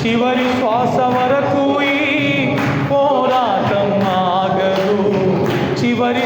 చివరి శ్వాస వరకు పోరాటం ఆగదు. చివరి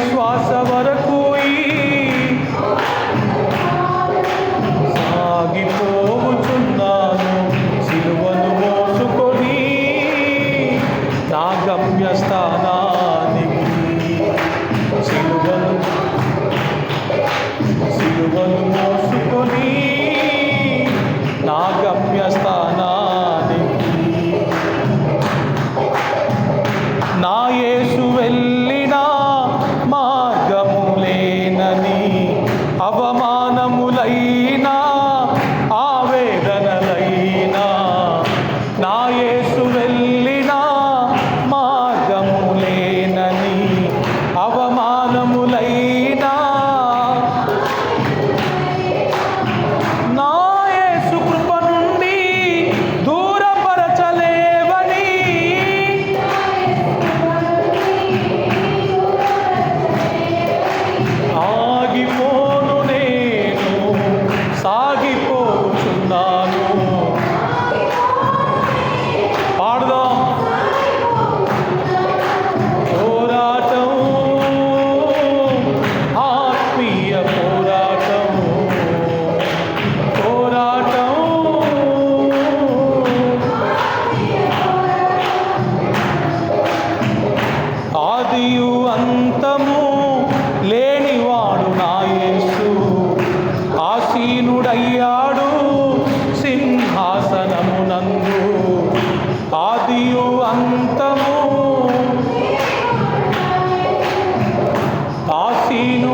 camino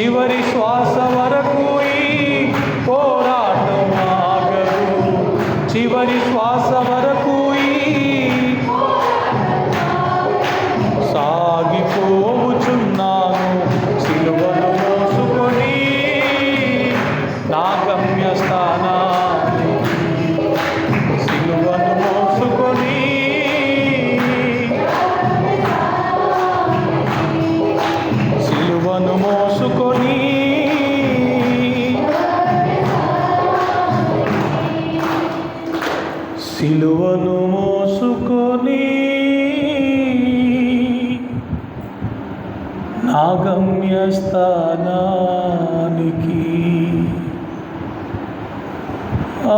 చివరి శ్వాస వరకు ఈ పోరాటం ఆగదు. చివరి శ్వాస వరకు ఈ సాగిపోవుచున్నాను సిలువను సిలువను మోసుకొని నాగమ్య స్థానానికి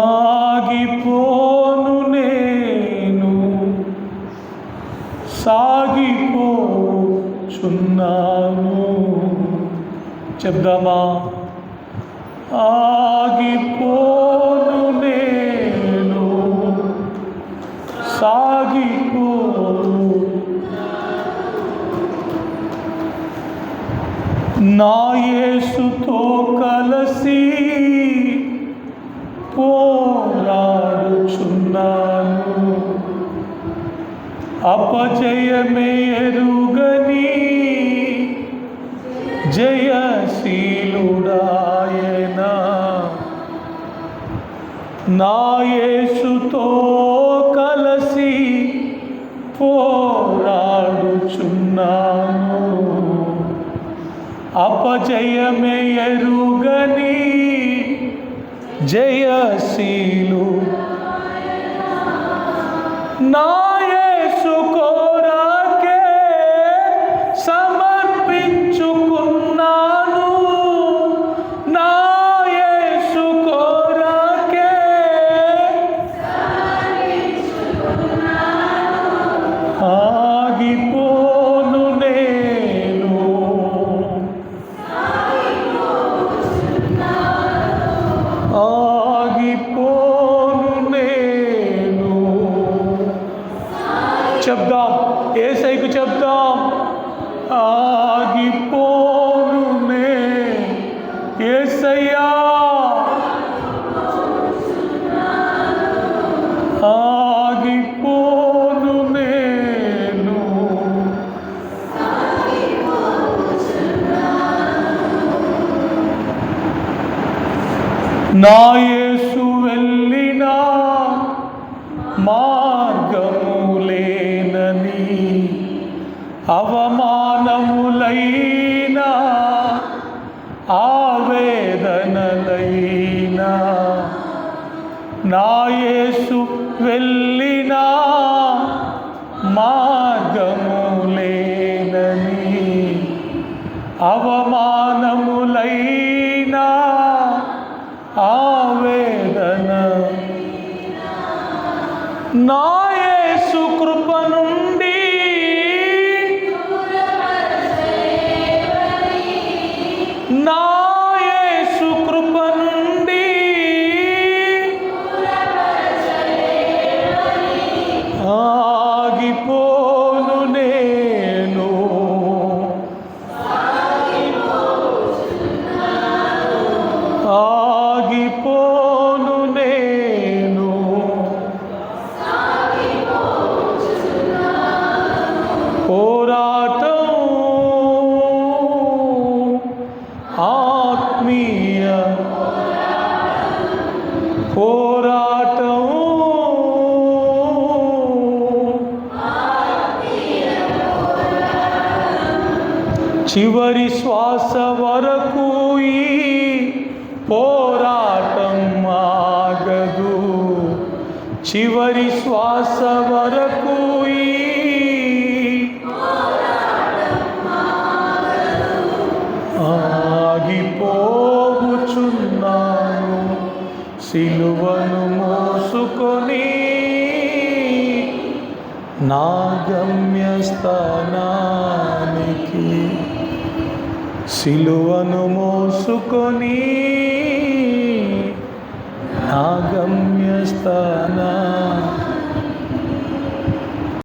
ఆగిపోను నేను సాగిపోచున్నాను. చెప్దామా? ఆగిపోను నేను. సాగిపోను. నా యేసుతో కలసి పోరాడుచున్నాను. అపజయమే ఎరుగని జయ నాయసుతో కలసి పోరాడుచున్నాను. అపజయమే ఎరుగని జయశీలు నా యేసు వెళ్ళిన మార్గము లేనని అవమానములైనా ఆవేదనలైనా. నా యేసు నా ఆత్మీయ పోరాటం చివరి శ్వాస వరకు ఈ పోరాటం ఆగదు. చివరి శ్వాస వరకు ఈ సిలువను మోసుకొని నా గమ్యస్థానానికి సిలువను మోసుకొని నా గమ్యస్థానా